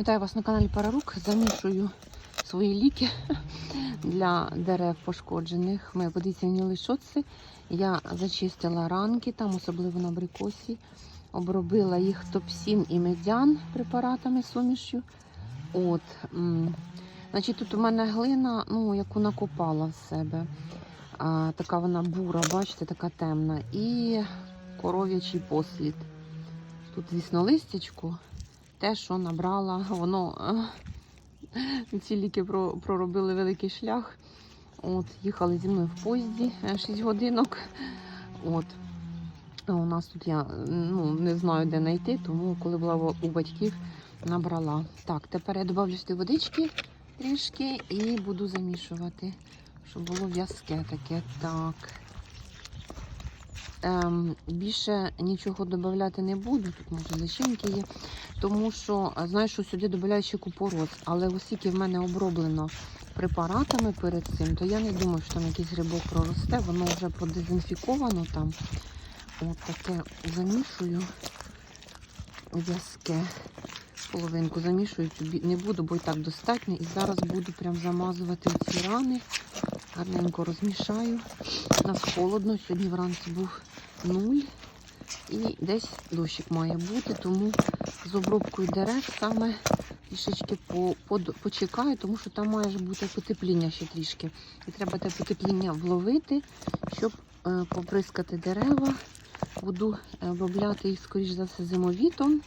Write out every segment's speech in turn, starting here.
Вітаю вас на каналі Парарук. Замішую свої ліки для дерев пошкоджених. Ми подивіться, лишоци. Я зачистила ранки, там особливо на абрикосі. Обробила їх топсін і медян препаратами сумішю. От, значить, тут у мене глина, ну, яку накопала в себе. А, така вона бура, бачите, така темна. І коров'ячий послід. Тут, звісно, листячко. Те, що набрала, воно е, ці ліки проробили великий шлях. От, їхали зі мною в поїзді 6 годинок. От. А у нас тут я ну, не знаю, де знайти, тому коли була у батьків, набрала. Так, тепер я додавлю сюди водички трішки і буду замішувати, щоб було в'язке таке. Так. Ем, більше нічого додати не буду. Тут може личинки є. Тому що а, знаю, що сюди додаю ще купороз, але оскільки в мене оброблено препаратами перед цим, то я не думаю, що там якийсь грибок проросте, воно вже продезінфіковано там. От таке замішую в'язке. Половинку замішую, не буду, бо і так достатньо. І зараз буду прям замазувати ці рани. Гарненько розмішаю. У нас холодно, сьогодні вранці був нуль. І десь дощик має бути, тому з обробкою дерев саме трішечки по, под- почекаю, тому що там має бути потепління ще трішки. І треба те потепління вловити, щоб е, поприскати дерева. Буду е, обробляти їх, скоріш за все, зимовітом.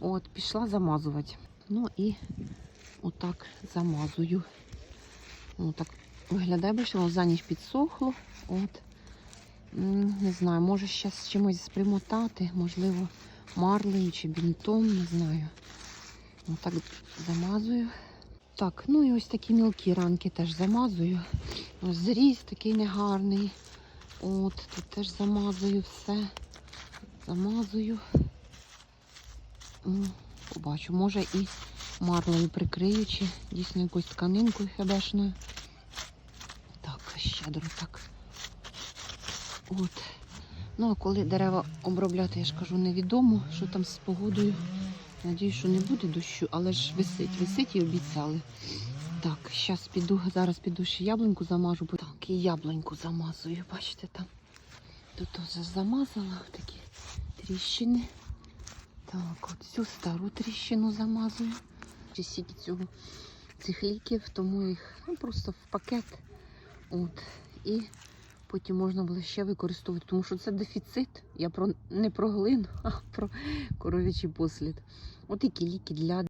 От, пішла замазувати. Ну і отак замазую. Ну, так виглядає, бачите, воно за ніч підсохло. От. Не знаю, може ще з чимось примотати, можливо, марлею чи бінтом, не знаю. Отак замазую. Так, ну і ось такі мілкі ранки теж замазую. Ось зріз такий негарний. От, тут теж замазую все. Замазую. Побачу, може і марлею прикрию, чи дійсно якоюсь тканинкою хебешною. Так, так. От. Ну, а коли дерева обробляти, я ж кажу, невідомо, що там з погодою. Надіюсь, що не буде дощу, але ж висить, висить і обіцяли. Так, зараз піду, зараз піду ще яблуньку замажу. бо Так, і яблуньку замазую, бачите там. Тут вже замазала такі тріщини. Так, от цю стару тріщину замазую. Чи цього цих ліків, тому їх ну, просто в пакет. От. І потім можна було ще використовувати, тому що це дефіцит. Я про не про глину, а про коров'ячий послід. От такі ліки для